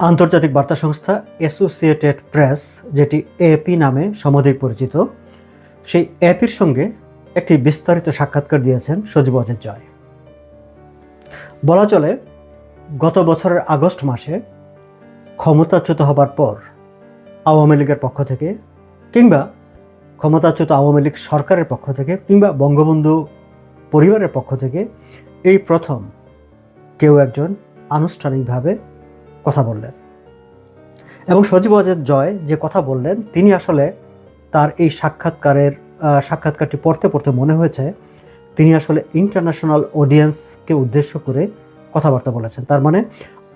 আন্তর্জাতিক বার্তা সংস্থা অ্যাসোসিয়েটেড প্রেস যেটি এপি নামে সমধিক পরিচিত, সেই এপির সঙ্গে একটি বিস্তারিত সাক্ষাৎকার দিয়েছেন সজীব অজিত জয়। বলা চলে, গত বছরের আগস্ট মাসে ক্ষমতাচ্যুত হবার পর আওয়ামী লীগের পক্ষ থেকে কিংবা ক্ষমতাচ্যুত আওয়ামী লীগ সরকারের পক্ষ থেকে কিংবা বঙ্গবন্ধু পরিবারের পক্ষ থেকে এই প্রথম কেউ একজন আনুষ্ঠানিকভাবে কথা বললেন। এবং সজীব অজিত জয় যে কথা বললেন, তিনি আসলে তার এই সাক্ষাৎকারের সাক্ষাৎকারটি পড়তে পড়তে মনে হয়েছে, তিনি আসলে ইন্টারন্যাশনাল অডিয়েন্সকে উদ্দেশ্য করে কথাবার্তা বলেছেন। তার মানে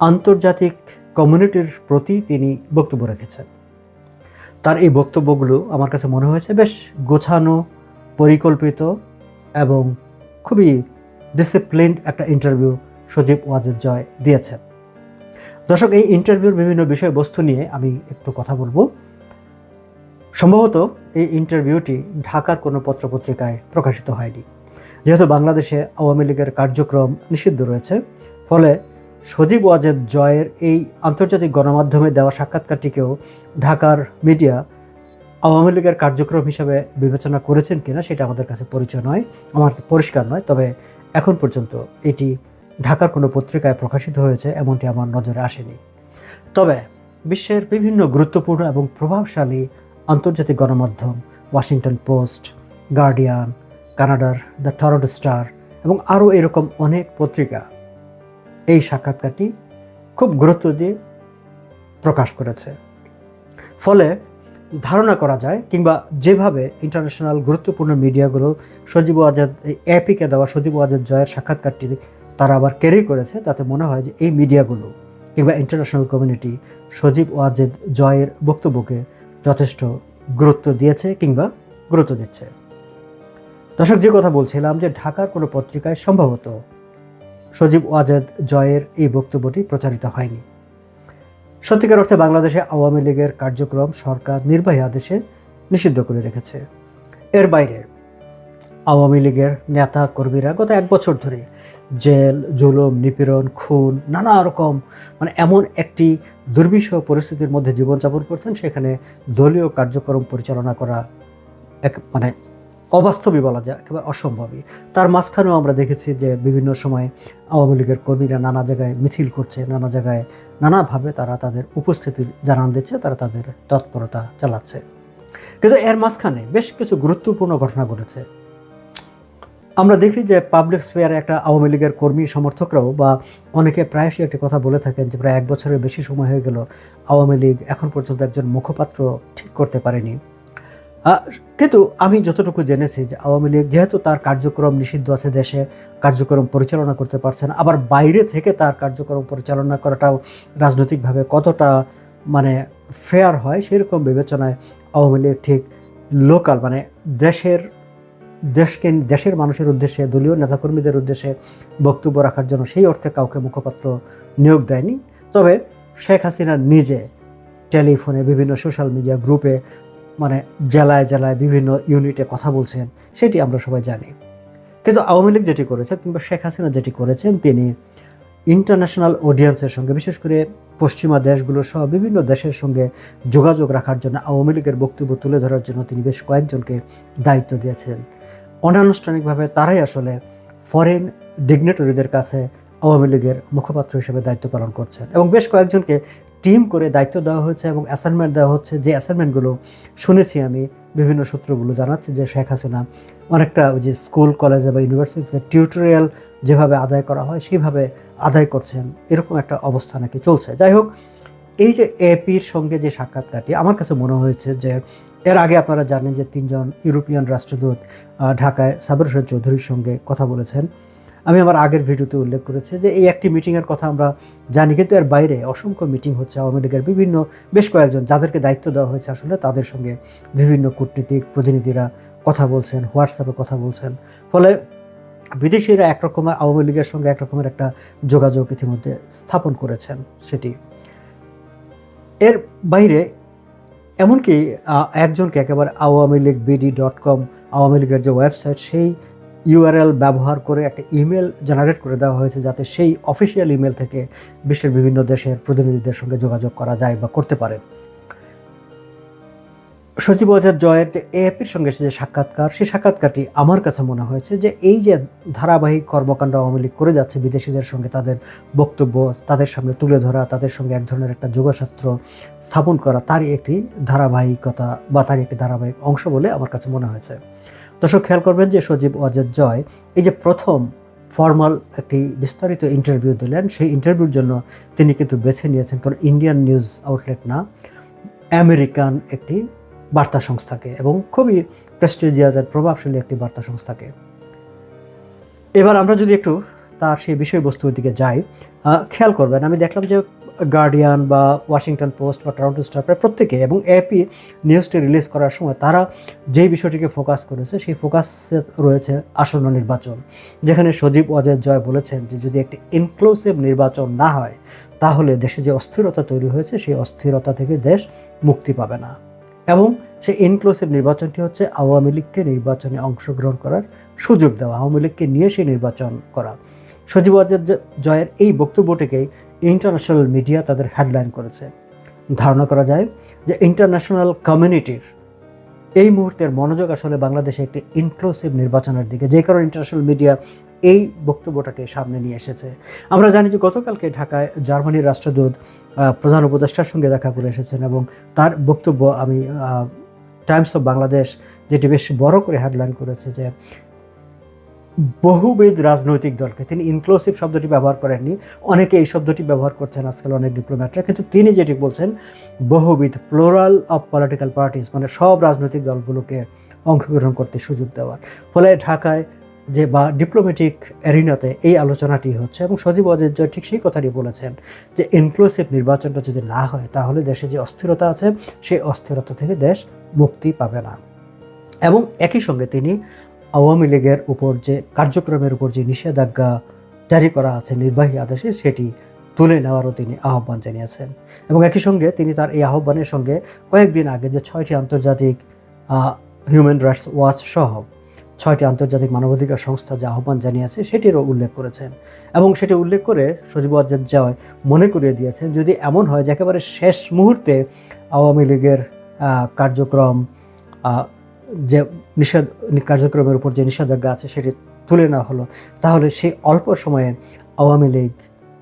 আন্তর্জাতিক কমিউনিটির প্রতি তিনি বক্তব্য রেখেছেন। তার এই বক্তব্যগুলো আমার কাছে মনে হয়েছে বেশ গোছানো, পরিকল্পিত এবং খুবই ডিসিপ্লিনড একটা ইন্টারভিউ সজীব ওয়াজেদ জয় দিয়েছেন। দর্শক, এই ইন্টারভিউর বিভিন্ন বিষয়বস্তু নিয়ে আমি একটু কথা বলব। সম্ভবত এই ইন্টারভিউটি ঢাকার কোনো পত্রপত্রিকায় প্রকাশিত হয়নি। যেহেতু বাংলাদেশে আওয়ামী লীগের কার্যক্রম নিষিদ্ধ রয়েছে, ফলে সজীব ওয়াজেদ জয়ের এই আন্তর্জাতিক গণমাধ্যমে দেওয়া সাক্ষাৎকারটিকেও ঢাকার মিডিয়া আওয়ামী লীগের কার্যক্রম হিসাবে বিবেচনা করেছেন কিনা সেটা আমাদের কাছে পরিচয় নয়, আমার পরিষ্কার নয়, তবে এখন পর্যন্ত এটি ঢাকার কোনো পত্রিকায় প্রকাশিত হয়েছে, এমনটি আমার নজরে আসেনি। তবে বিশ্বের বিভিন্ন গুরুত্বপূর্ণ এবং প্রভাবশালী আন্তর্জাতিক গণমাধ্যম, ওয়াশিংটন পোস্ট, গার্ডিয়ান, কানাডার দ্য টরন্টো স্টার এবং আরও এরকম অনেক পত্রিকা এই সাক্ষাৎকারটি খুব গুরুত্ব দিয়ে প্রকাশ করেছে। ফলে ধারণা করা যায় কিংবা যেভাবে ইন্টারন্যাশনাল গুরুত্বপূর্ণ মিডিয়াগুলো সজীব আজাদ এই অ্যাপিকে দেওয়া সজীব আজাদ জয়ের সাক্ষাৎকারটি তারা আবার ক্যারি করেছে, তাতে মনে হয় যে এই মিডিয়াগুলো কিংবা ইন্টারন্যাশনাল কমিউনিটি সজীব ওয়াজেদ জয়ের বক্তব্যকে যথেষ্ট গুরুত্ব দিয়েছে কিংবা গুরুত্ব দিচ্ছে। দর্শক, যে কথা বলছিলাম যে ঢাকার কোনো পত্রিকায় সম্ভবত সজীব ওয়াজেদ জয়ের এই বক্তব্যটি প্রচারিত হয়নি। সত্যিকার অর্থে বাংলাদেশে আওয়ামী লীগের কার্যক্রম সরকার নির্বাহী আদেশে নিষিদ্ধ করে রেখেছে। এর বাইরে আওয়ামী লীগের নেতা কর্মীরা গত এক বছর ধরে জেল, জুলুম, নিপীড়ন, খুন, নানা রকম মানে এমন একটি দুর্বিষহ পরিস্থিতির মধ্যে জীবনযাপন করছেন, সেখানে দলীয় কার্যক্রম পরিচালনা করা এক মানে অবাস্তবই বলা যায়, একেবারে অসম্ভবই। তার মাঝখানেও আমরা দেখেছি যে বিভিন্ন সময় আওয়ামী লীগের কর্মীরা নানা জায়গায় মিছিল করছে, নানা জায়গায় নানাভাবে তারা তাদের উপস্থিতি জানান দিচ্ছে, তারা তাদের তৎপরতা চালাচ্ছে। কিন্তু এর মাঝখানে বেশ কিছু গুরুত্বপূর্ণ ঘটনা ঘটেছে। আমরা দেখি যে পাবলিক স্পেয়ারে একটা আওয়ামী লীগের কর্মী সমর্থকরাও বা অনেকে প্রায়শই একটি কথা বলে থাকেন যে প্রায় এক বছরের বেশি সময় হয়ে গেল আওয়ামী লীগ এখন পর্যন্ত একজন মুখপাত্র ঠিক করতে পারেনি। কিন্তু আমি যতটুকু জেনেছি যে আওয়ামী লীগ যেহেতু তার কার্যক্রম নিষিদ্ধ আছে দেশে, কার্যক্রম পরিচালনা করতে পারছে না, আবার বাইরে থেকে তার কার্যক্রম পরিচালনা করাটাও রাজনৈতিকভাবে কতটা মানে ফেয়ার হয় সেরকম বিবেচনায় আওয়ামী লীগ ঠিক লোকাল মানে দেশের দেশকে, দেশের মানুষের উদ্দেশ্যে, দলীয় নেতাকর্মীদের উদ্দেশ্যে বক্তব্য রাখার জন্য সেই অর্থে কাউকে মুখপাত্র নিয়োগ দেয়নি। তবে শেখ হাসিনা নিজে টেলিফোনে বিভিন্ন সোশ্যাল মিডিয়া গ্রুপে মানে জেলায় জেলায় বিভিন্ন ইউনিটে কথা বলছেন, সেটি আমরা সবাই জানি। কিন্তু আওয়ামী লীগ যেটি করেছে কিংবা শেখ হাসিনা যেটি করেছেন, তিনি ইন্টারন্যাশনাল অডিয়েন্সের সঙ্গে, বিশেষ করে পশ্চিমা দেশগুলো সহ বিভিন্ন দেশের সঙ্গে যোগাযোগ রাখার জন্য আওয়ামী লীগের বক্তব্য তুলে ধরার জন্য তিনি বেশ কয়েকজনকে দায়িত্ব দিয়েছেন। অনানুষ্ঠানিকভাবে তারাই আসলে ফরেন ডিগনেটরিদের কাছে আওয়ামী লীগের মুখপাত্র হিসেবে দায়িত্ব পালন করছেন এবং বেশ কয়েকজনকে টিম করে দায়িত্ব দেওয়া হয়েছে এবং অ্যাসাইনমেন্ট দেওয়া হচ্ছে। যে অ্যাসাইনমেন্টগুলো শুনেছি আমি, বিভিন্ন সূত্রগুলো জানাচ্ছে যে শেখ হাসিনা অনেকটা ওই যে স্কুল কলেজে বা ইউনিভার্সিটিতে টিউটোরিয়াল যেভাবে আদায় করা হয় সেইভাবে আদায় করছেন। এরকম একটা অবস্থা নাকি চলছে। যাই হোক এই যে এপির সঙ্গে যে সাক্ষাৎকারটি, আমার কাছে মনে হয়েছে যে এর আগে আপনারা জানেন যে তিনজন ইউরোপিয়ান রাষ্ট্রদূত ঢাকায় সাবর হোসেন চৌধুরীর সঙ্গে কথা বলেছেন। আমি আমার আগের ভিডিওতে উল্লেখ করেছি যে এই একটি মিটিংয়ের কথা আমরা জানি, কিন্তু এর বাইরে অসংখ্য মিটিং হচ্ছে আওয়ামী লীগের বিভিন্ন, বেশ কয়েকজন যাদেরকে দায়িত্ব দেওয়া হয়েছে আসলে তাদের সঙ্গে বিভিন্ন কূটনীতিক প্রতিনিধিরা কথা বলছেন হোয়াটসঅ্যাপে কথা বলছেন। ফলে বিদেশিরা একরকমের, আওয়ামী লীগের সঙ্গে একরকমের একটা যোগাযোগ ইতিমধ্যে স্থাপন করেছেন সেটি। এর বাইরে এমনকি একজনকে একেবারে Awami League BD dot com, Awami লীগের যে ওয়েবসাইট, সেই ইউআরএল ব্যবহার করে একটা ইমেল জেনারেট করে দেওয়া হয়েছে যাতে সেই অফিসিয়াল ইমেল থেকে বিশ্বের বিভিন্ন দেশের প্রতিনিধিদের সঙ্গে যোগাযোগ করা যায় বা করতে পারে। সচিব ওয়াজেদ জয়ের যে এএপির সঙ্গে যে সাক্ষাৎকার, সেই সাক্ষাৎকারটি আমার কাছে মনে হয়েছে যে এই যে ধারাবাহিক কর্মকাণ্ড আওয়ামী লীগ করে যাচ্ছে, বিদেশিদের সঙ্গে তাদের বক্তব্য, তাদের সামনে তুলে ধরা, তাদের সঙ্গে এক ধরনের একটা যোগসূত্র স্থাপন করা, তারই একটি ধারাবাহিকতা বা তারই একটি ধারাবাহিক অংশ বলে আমার কাছে মনে হয়েছে। দর্শক, খেয়াল করবেন যে সজীব ওয়াজেদ জয় এই যে প্রথম ফর্মাল একটি বিস্তারিত ইন্টারভিউ দিলেন, সেই ইন্টারভিউর জন্য তিনি কিন্তু বেছে নিয়েছেন কারণ ইন্ডিয়ান নিউজ আউটলেট না আমেরিকান একটি বার্তা সংস্থাকে এবং খুবই প্রেস্টিজিয়াস আর প্রভাবশালী একটি বার্তা সংস্থাকে। এবার আমরা যদি একটু তার সেই বিষয়বস্তুর দিকে যাই খেয়াল করবেন, আমি দেখলাম যে গার্ডিয়ান বা ওয়াশিংটন পোস্ট বা টরন্টো স্টার প্রায় প্রত্যেকে এবং এপি নিউজটি রিলিজ করার সময় তারা যেই বিষয়টিকে ফোকাস করেছে, সেই ফোকাসে রয়েছে আসন্ন নির্বাচন। যেখানে সজীব অজয় জয় বলেছেন যে যদি একটি ইনক্লুসিভ নির্বাচন না হয়, তাহলে দেশে যে অস্থিরতা তৈরি হয়েছে, সেই অস্থিরতা থেকে দেশ মুক্তি পাবে না। এবং সেই ইনক্লুসিভ নির্বাচনটি হচ্ছে আওয়ামী লীগকে নির্বাচনে অংশগ্রহণ করার সুযোগ দেওয়া, আওয়ামী লীগকে নিয়ে সেই নির্বাচন করা। সজীব ওয়াজেদ জয়ের এই বক্তব্যটিকেই ইন্টারন্যাশনাল মিডিয়া তাদের হেডলাইন করেছে। ধারণা করা যায় যে ইন্টারন্যাশনাল কমিউনিটির এই মুহূর্তের মনোযোগ আসলে বাংলাদেশে একটি ইনক্লুসিভ নির্বাচনের দিকে, যে কারণে ইন্টারন্যাশনাল মিডিয়া এই বক্তব্যটাকে সামনে নিয়ে এসেছে। আমরা জানি যে গতকালকে ঢাকায় জার্মানির রাষ্ট্রদূত প্রধান উপদেষ্টার সঙ্গে দেখা করে এসেছেন এবং তার বক্তব্য আমি টাইমস অফ বাংলাদেশ যেটি বেশ বড় করে হেডলাইন করেছে যে বহুবিধ রাজনৈতিক দলকে, তিনি ইনক্লুসিভ শব্দটি ব্যবহার করেননি, অনেকে এই শব্দটি ব্যবহার করছেন আজকাল অনেক ডিপ্লোম্যাটরা কিন্তু তিনি যেটি বলছেন, বহুবিধ প্লোরাল অফ পলিটিক্যাল পার্টিস মানে সব রাজনৈতিক দলগুলোকে অংশগ্রহণ করতে সুযোগ দেওয়ার। ফলে ঢাকায় যে বা ডিপ্লোম্যাটিক এরিনাতে এই আলোচনাটি হচ্ছে এবং সজীব অজয় জয় ঠিক সেই কথাটি বলেছেন যে ইনক্লুসিভ নির্বাচনটা যদি না হয়, তাহলে দেশে যে অস্থিরতা আছে, সেই অস্থিরতা থেকে দেশ মুক্তি পাবে না। এবং একই সঙ্গে তিনি আওয়ামী লীগের উপর যে কার্যক্রমের উপর যে নিষেধাজ্ঞা জারি করা আছে, নির্বাহী আদেশে সেটি তুলে নেওয়ারও তিনি আহ্বান জানিয়েছেন। এবং একই সঙ্গে তিনি তার এই আহ্বানের সঙ্গে কয়েকদিন আগে যে ছয়টি আন্তর্জাতিক হিউম্যান রাইটস ওয়াচ সহ ছয়টি আন্তর্জাতিক মানবাধিকার সংস্থা যে আহ্বান জানিয়েছে, সেটিরও উল্লেখ করেছেন। এবং সেটি উল্লেখ করে সজীব আজাদ জয় মনে করিয়ে দিয়েছেন, যদি এমন হয় যে একেবারে শেষ মুহূর্তে আওয়ামী লীগের কার্যক্রম যে নিষেধ, কার্যক্রমের উপর যে নিষেধাজ্ঞা আছে, সেটি তুলে নেওয়া হলো, তাহলে সেই অল্প সময়ে আওয়ামী লীগ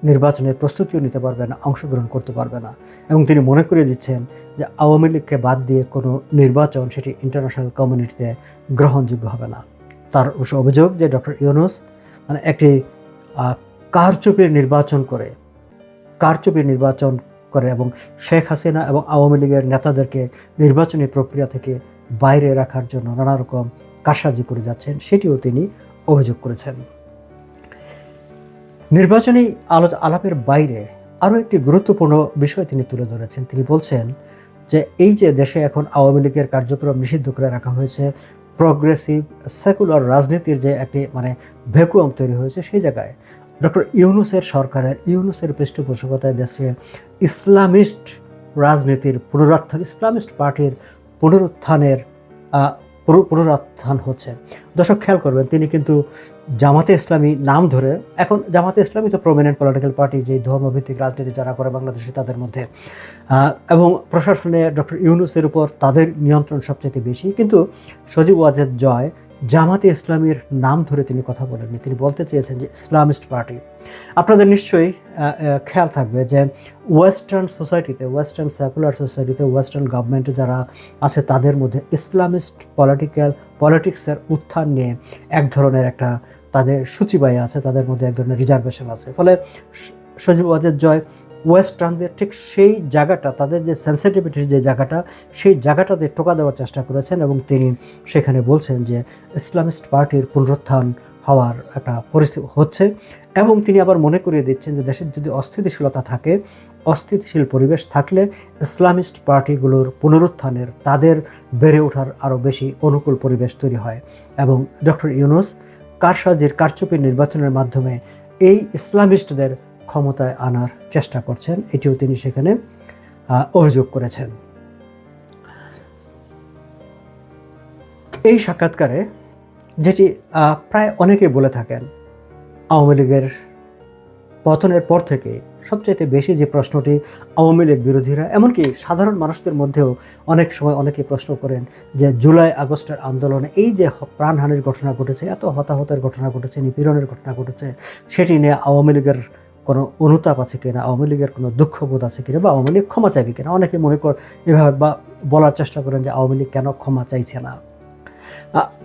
নির্বাচনের প্রস্তুতিও নিতে পারবে না, অংশগ্রহণ করতে পারবে না। এবং তিনি মনে করিয়ে দিচ্ছেন যে আওয়ামী লীগকে বাদ দিয়ে কোনো নির্বাচন সেটি ইন্টারন্যাশনাল কমিউনিটিতে গ্রহণযোগ্য হবে না। তার অভিযোগ যে ডক্টর ইউনুস মানে একটি কারচুপির নির্বাচন করে, কারচুপির নির্বাচন করে এবং শেখ হাসিনা এবং আওয়ামী লীগের নেতাদেরকে নির্বাচনী প্রক্রিয়া থেকে বাইরে রাখার জন্য নানা রকম কারসাজি করে যাচ্ছেন, সেটিও তিনি অভিযোগ করেছেন। নির্বাচনী আলো আলাপের বাইরে আরও একটি গুরুত্বপূর্ণ বিষয় তিনি তুলে ধরেছেন। তিনি বলছেন যে এই যে দেশে এখন আওয়ামী লীগের কার্যক্রম নিষিদ্ধ করে রাখা হয়েছে প্রগ্রেসিভ সেকুলার রাজনীতির যে একটি মানে ভ্যাকুয়াম তৈরি হয়েছে সেই জায়গায় ডক্টর ইউনুসের সরকারের, ইউনুসের পৃষ্ঠপোষকতায় দেশে ইসলামিস্ট রাজনীতির পুনরুত্থান, ইসলামিস্ট পার্টির পুনরুত্থানের পুনরুত্থান হচ্ছে। দর্শক, খেয়াল করবেন, তিনি কিন্তু জামাতে ইসলামী নাম ধরে, এখন জামাতে ইসলামী তো প্রমিনেন্ট পলিটিক্যাল পার্টি যে ধর্মভিত্তিক রাজনীতি যারা করে বাংলাদেশে তাদের মধ্যে। এবং প্রশাসনে ডক্টর ইউনুসের উপর তাদের নিয়ন্ত্রণ সবচেয়ে বেশি। কিন্তু সজীব ওয়াজেদ জয়, জামাতে ইসলামীর নাম ধরে তিনি কথা বলেননি। তিনি বলতে চেয়েছেন যে ইসলামিস্ট পার্টি। আপনাদের নিশ্চয়ই খেয়াল থাকবে যে ওয়েস্টার্ন সোসাইটিতে, ওয়েস্টার্ন সেকুলার সোসাইটিতে, ওয়েস্টার্ন গভর্নমেন্টে যারা আছে, তাদের মধ্যে ইসলামিস্ট পলিটিক্যাল পলিটিক্সের উত্থান নিয়ে এক ধরনের একটা তাদের সূচিবাই আছে, তাদের মধ্যে এক ধরনের রিজার্ভেশন আছে। ফলে সজীব ওয়াজেদ জয় ওয়েস্টার্নদের ঠিক সেই জায়গাটা, তাদের যে সেন্সিটিভিটির যে জায়গাটা, সেই জায়গাটাতে টোকা দেওয়ার চেষ্টা করেছেন এবং তিনি সেখানে বলছেন যে ইসলামিস্ট পার্টির পুনরুত্থান হওয়ার একটা পরিস্থিতি হচ্ছে এবং তিনি আবার মনে করিয়ে দিচ্ছেন যে দেশের যদি অস্থিতিশীলতা থাকে, অস্থিতিশীল পরিবেশ থাকলে ইসলামিস্ট পার্টিগুলোর পুনরুত্থানের তাদের বেড়ে ওঠার আরও বেশি অনুকূল পরিবেশ তৈরি হয়। এবং ডক্টর ইউনুস কারসাজির কারচুপির নির্বাচনের মাধ্যমে এই ইসলামিস্টদের ক্ষমতায় আনার চেষ্টা করছেন, এটিও তিনি সেখানে অভিযোগ করেছেন। এই সাক্ষাৎকারে যেটি প্রায় অনেকেই বলে থাকেন, আওয়ামী লীগের পতনের পর থেকে সবচাইতে বেশি যে প্রশ্নটি আওয়ামী লীগ বিরোধীরা, এমনকি সাধারণ মানুষদের মধ্যেও অনেক সময় অনেকে প্রশ্ন করেন যে জুলাই আগস্টের আন্দোলনে এই যে প্রাণহানির ঘটনা ঘটেছে, এত হতাহতের ঘটনা ঘটেছে, নিপীড়নের ঘটনা ঘটেছে, সেটি নিয়ে আওয়ামী লীগের কোনো অনুতাপ আছে কিনা, আওয়ামী লীগের কোনো দুঃখবোধ আছে কিনা বা আওয়ামী লীগ ক্ষমা চাইবে কিনা? অনেকে মনে কর এভাবে বা বলার চেষ্টা করেন যে আওয়ামী লীগ কেন ক্ষমা চাইছে না।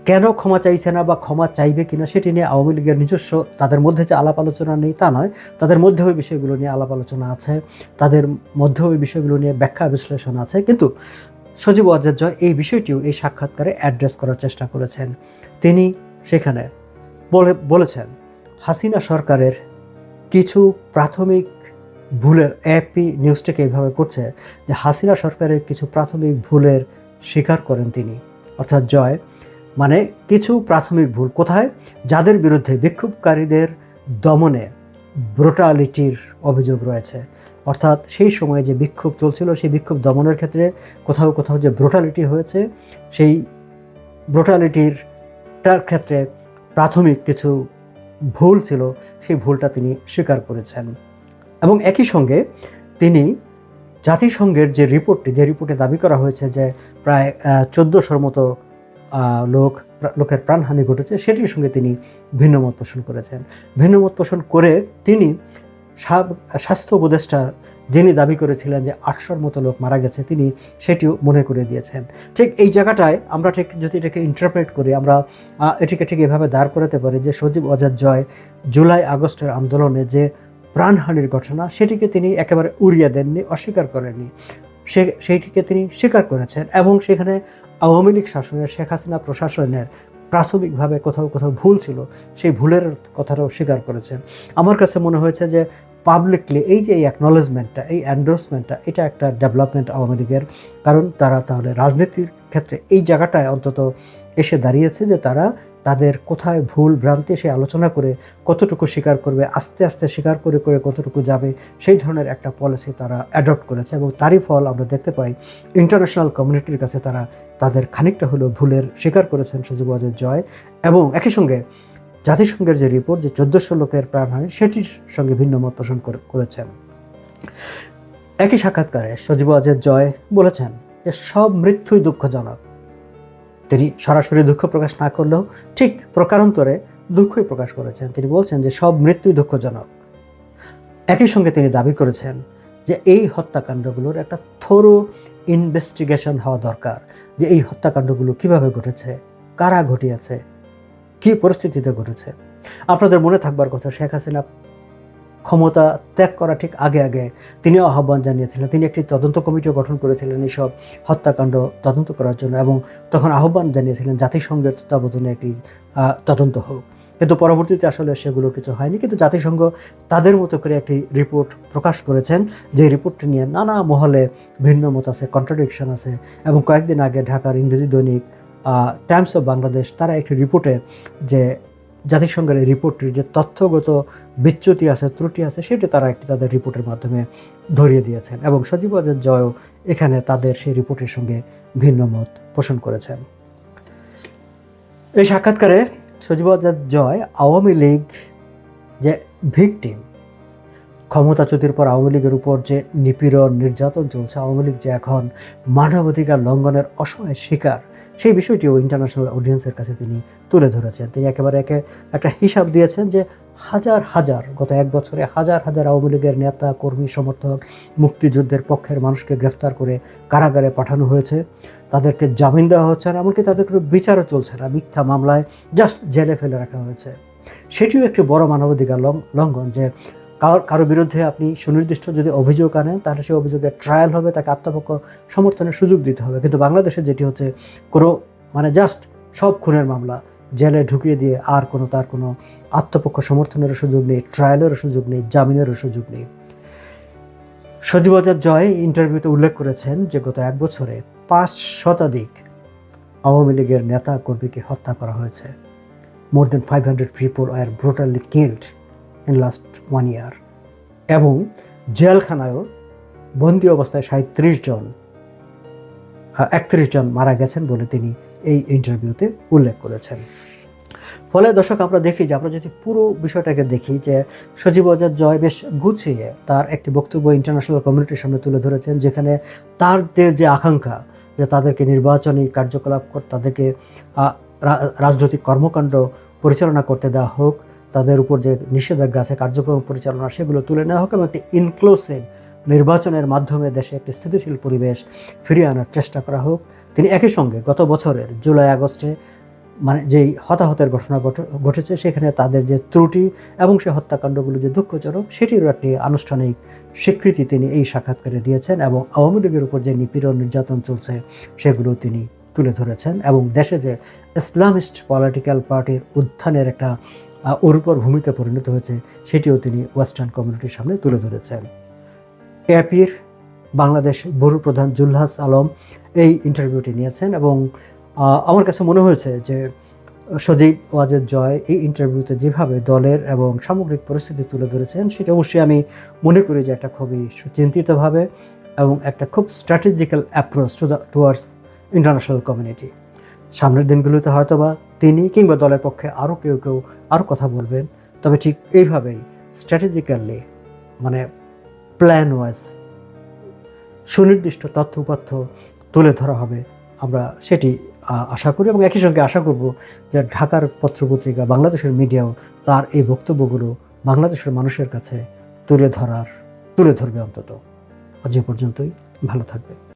কেন ক্ষমা চাইছে না বা ক্ষমা চাইবে কিনা সেটি নিয়ে আওয়ামী লীগের নিজস্ব তাদের মধ্যে যে আলাপ আলোচনা নেই তা নয়, তাদের মধ্যেও ওই বিষয়গুলো নিয়ে আলাপ আলোচনা আছে, তাদের মধ্যেও ওই বিষয়গুলো নিয়ে ব্যাখ্যা বিশ্লেষণ আছে। কিন্তু সজীব ওয়াজেদ জয় এই বিষয়টিও এই সাক্ষাৎকারে অ্যাড্রেস করার চেষ্টা করেছেন। তিনি সেখানে বলে, বলেছেন, হাসিনা সরকারের কিছু প্রাথমিক ভুলের এপি নিউজটাকে এইভাবে করছে যে হাসিনা সরকারের কিছু প্রাথমিক ভুলের স্বীকার করেন তিনি। অর্থাৎ জয় মানে কিছু প্রাথমিক ভুল কোথায়? যাদের বিরুদ্ধে বিক্ষোভকারীদের দমনে ব্রোটালিটির অভিযোগ রয়েছে। অর্থাৎ সেই সময়ে যে বিক্ষোভ চলছিল, সেই বিক্ষোভ দমনের ক্ষেত্রে কোথাও কোথাও যে ব্রোটালিটি হয়েছে, সেই ব্রোটালিটিরটার ক্ষেত্রে প্রাথমিক কিছু ভুল ছিল, সেই ভুলটা তিনি স্বীকার করেছেন। এবং একই সঙ্গে তিনি জাতিসংঘের যে রিপোর্টটি, যে রিপোর্টে দাবি করা হয়েছে যে প্রায় চোদ্দোশোর মতো লোক লোকের প্রাণহানি ঘটেছে, সেটির সঙ্গে তিনি ভিন্নমত পোষণ করেছেন। ভিন্নমত পোষণ করে তিনি সাব- স্বাস্থ্য উপদেষ্টা যিনি দাবি করেছিলেন যে আটশোর মতো লোক মারা গেছে, তিনি সেটিও মনে করে দিয়েছেন। ঠিক এই জায়গাটায় আমরা ঠিক, যদি এটাকে ইন্টারপ্রেট করি, আমরা এটিকে ঠিক এভাবে দাঁড় করাতে পারি যে সজীব অজাদ জয় জুলাই আগস্টের আন্দোলনে যে প্রাণহানির ঘটনা, সেটিকে তিনি একেবারে উড়িয়ে দেননি, অস্বীকার করেননি। সে, সেইটিকে তিনি স্বীকার করেছেন এবং সেখানে আওয়ামী লীগ শাসনের, শেখ হাসিনা প্রশাসনের প্রাথমিকভাবে কোথাও কোথাও ভুল ছিল, সেই ভুলের কথাটাও স্বীকার করেছেন। আমার কাছে মনে হয়েছে যে পাবলিকলি এই যে এই অ্যাকনলেজমেন্টটা এই অ্যান্ডোর্সমেন্টটা এটা একটা ডেভেলপমেন্ট আওয়ামী লীগের। কারণ তারা তাহলে রাজনীতির ক্ষেত্রে এই জায়গাটায় অন্তত এসে দাঁড়িয়েছে যে তারা তাদের কোথায় ভুল ভ্রান্তি সে আলোচনা করে কতটুকু স্বীকার করবে, আস্তে আস্তে স্বীকার করে করে কতটুকু যাবে, সেই ধরনের একটা পলিসি তারা অ্যাডপ্ট করেছে এবং তারই ফল আমরা দেখতে পাই। ইন্টারন্যাশনাল কমিউনিটির কাছে তারা তাদের খানিকটা হলেও ভুলের স্বীকার করেছেন সজীব জয় এবং একই সঙ্গে জাতিসংঘের যে রিপোর্ট যে চোদ্দোশো লোকের প্রাণহানি সেটির সঙ্গে ভিন্ন মত পোষণ করেছেন। একই সাক্ষাৎকারে সজীব ওয়াজেদ জয় বলেছেন যে সব মৃত্যুই দুঃখজনক। তিনি সরাসরি দুঃখ প্রকাশ না করলেও ঠিক প্রকারান্তরে দুঃখই প্রকাশ করেছেন। তিনি বলছেন যে সব মৃত্যুই দুঃখজনক। একই সঙ্গে তিনি দাবি করেছেন যে এই হত্যাকাণ্ডগুলোর একটা থরো ইনভেস্টিগেশন হওয়া দরকার। যে এই হত্যাকাণ্ডগুলো কীভাবে ঘটেছে, কারা ঘটিয়েছে, কি পরিস্থিতিতে ঘটেছে? আপনাদের মনে থাকবার কথা, শেখ হাসিনা ক্ষমতা ত্যাগ করা ঠিক আগে আগে তিনি আহ্বান জানিয়েছিলেন, তিনি একটি তদন্ত কমিটিও গঠন করেছিলেন এইসব হত্যাকাণ্ড তদন্ত করার জন্য এবং তখন আহ্বান জানিয়েছিলেন, জাতিসংঘের তত্ত্বাবধানে একটি তদন্ত হোক। কিন্তু পরবর্তীতে আসলে সেগুলো কিছু হয়নি। কিন্তু জাতিসংঘ তাদের মতো করে একটি রিপোর্ট প্রকাশ করেছেন। যে রিপোর্টটি নিয়ে নানা মহলে ভিন্ন মত আছে কন্ট্রাডিকশন আছে এবং কয়েকদিন আগে ঢাকার ইংরেজি দৈনিক টাইমস অফ বাংলাদেশ তারা একটি রিপোর্টে যে জাতিসংঘের এই রিপোর্টটির যে তথ্যগত বিচ্যুতি আছে, ত্রুটি আছে, সেটি তারা একটি তাদের রিপোর্টের মাধ্যমে ধরিয়ে দিয়েছেন এবং সজীব ওয়াজেদ জয়ও এখানে তাদের সেই রিপোর্টের সঙ্গে ভিন্ন মত পোষণ করেছেন। এই সাক্ষাৎকারে সজীব ওয়াজেদ জয় আওয়ামী লীগ যে ভিকটিম, ক্ষমতাচ্যুতির পর আওয়ামী লীগের উপর যে নিপীড়ন নির্যাতন চলছে, আওয়ামী লীগ যে এখন মানবাধিকার লঙ্ঘনের অসহায় শিকার, সেই বিষয়টিও ইন্টারন্যাশনাল অডিয়েন্সের কাছে তিনি তুলে ধরেছেন। তিনি একেবারে একে একটা হিসাব দিয়েছেন যে হাজার হাজার, গত এক বছরে হাজার হাজার আওয়ামী লীগের নেতা, কর্মী, সমর্থক, মুক্তিযুদ্ধের পক্ষের মানুষকে গ্রেফতার করে কারাগারে পাঠানো হয়েছে। তাদেরকে জামিন দেওয়া হচ্ছে না এমনকি তাদের কোনো বিচারও চলছে না, মিথ্যা মামলায় জাস্ট জেলে ফেলে রাখা হয়েছে। সেটিও একটি বড় মানবাধিকার লঙ্ঘন যে কারও বিরুদ্ধে আপনি সুনির্দিষ্ট যদি অভিযোগ আনেন, তাহলে সেই অভিযোগের ট্রায়াল হবে, তাকে আত্মপক্ষ সমর্থনের সুযোগ দিতে হবে। কিন্তু বাংলাদেশে যেটি হচ্ছে কোনো মানে জাস্ট সব খুনের মামলা, জেলে ঢুকিয়ে দিয়ে আর কোনো তার কোনো আত্মপক্ষ সমর্থনের সুযোগ নেই ট্রায়ালেরও সুযোগ নেই, জামিনেরও সুযোগ নেই। সজীব আজাদ জয় ইন্টারভিউতে উল্লেখ করেছেন যে গত এক বছরে পাঁচ শতাধিক আওয়ামী লীগের নেতা কর্মীকে হত্যা করা হয়েছে। More than five hundred people are brutally killed in last one year এবং জেলখানায়ও বন্দি অবস্থায় সাঁত্রিশ জন একত্রিশ জন মারা গেছেন বলে তিনি এই ইন্টারভিউতে উল্লেখ করেছেন। ফলে দর্শক, আমরা দেখি যে, আমরা যদি পুরো বিষয়টাকে দেখি যে, সজীব ওয়াজেদ জয় বেশ গুছিয়ে তার একটি বক্তব্য ইন্টারন্যাশনাল কমিউনিটির সামনে তুলে ধরেছেন, যেখানে তার যে আকাঙ্ক্ষা যে তাদেরকে নির্বাচনী কার্যকলাপ তাদেরকে রাজনৈতিক কর্মকাণ্ড পরিচালনা করতে দেওয়া হোক, তাদের উপর যে নিষেধাজ্ঞা আছে, কার্যক্রম পরিচালনা, সেগুলো তুলে নেওয়া হোক এবং একটি ইনক্লুসিভ নির্বাচনের মাধ্যমে দেশে একটি স্থিতিশীল পরিবেশ ফিরিয়ে আনার চেষ্টা করা হোক। তিনি একই সঙ্গে গত বছরের জুলাই আগস্টে মানে যেই হতাহতের ঘটনা ঘটে- ঘটেছে, সেখানে তাদের যে ত্রুটি এবং সে হত্যাকাণ্ডগুলো যে দুঃখজনক, সেটিরও একটি আনুষ্ঠানিক স্বীকৃতি তিনি এই সাক্ষাৎকারে দিয়েছেন এবং আওয়ামী লীগের উপর যে নিপীড়ন, নির্যাতন চলছে, সেগুলো তিনি তুলে ধরেছেন এবং দেশে যে ইসলামিস্ট পলিটিক্যাল পার্টির উত্থানের একটা উর্বর ভূমিতে পরিণত হয়েছে, সেটিও তিনি ওয়েস্টার্ন কমিউনিটির সামনে তুলে ধরেছেন। এপির বাংলাদেশ ব্যুরো প্রধান জুলহাস আলম এই ইন্টারভিউটি নিয়েছেন এবং আমার কাছে মনে হয়েছে যে সজীব ওয়াজের জয় এই ইন্টারভিউতে যেভাবে দলের এবং সামগ্রিক পরিস্থিতি তুলে ধরেছেন, সেটা অবশ্যই আমি মনে করি যে একটা খুবই সুচিন্তিতভাবে এবং একটা খুব strategical approach to the towards international community সামনের দিনগুলোতে হয়তোবা তিনি কিংবা দলের পক্ষে আরও কেউ কেউ আরও কথা বলবেন, তবে ঠিক এইভাবেই স্ট্র্যাটেজিক্যালি মানে প্ল্যান ওয়াইজ সুনির্দিষ্ট তথ্য উপাত্য তুলে ধরা হবে, আমরা সেটি আশা করি এবং একই সঙ্গে আশা করব যে ঢাকার পত্রপত্রিকা, বাংলাদেশের মিডিয়াও তার এই বক্তব্যগুলো বাংলাদেশের মানুষের কাছে তুলে ধরার, তুলে ধরবে অন্তত। আজ এ পর্যন্তই। ভালো থাকবে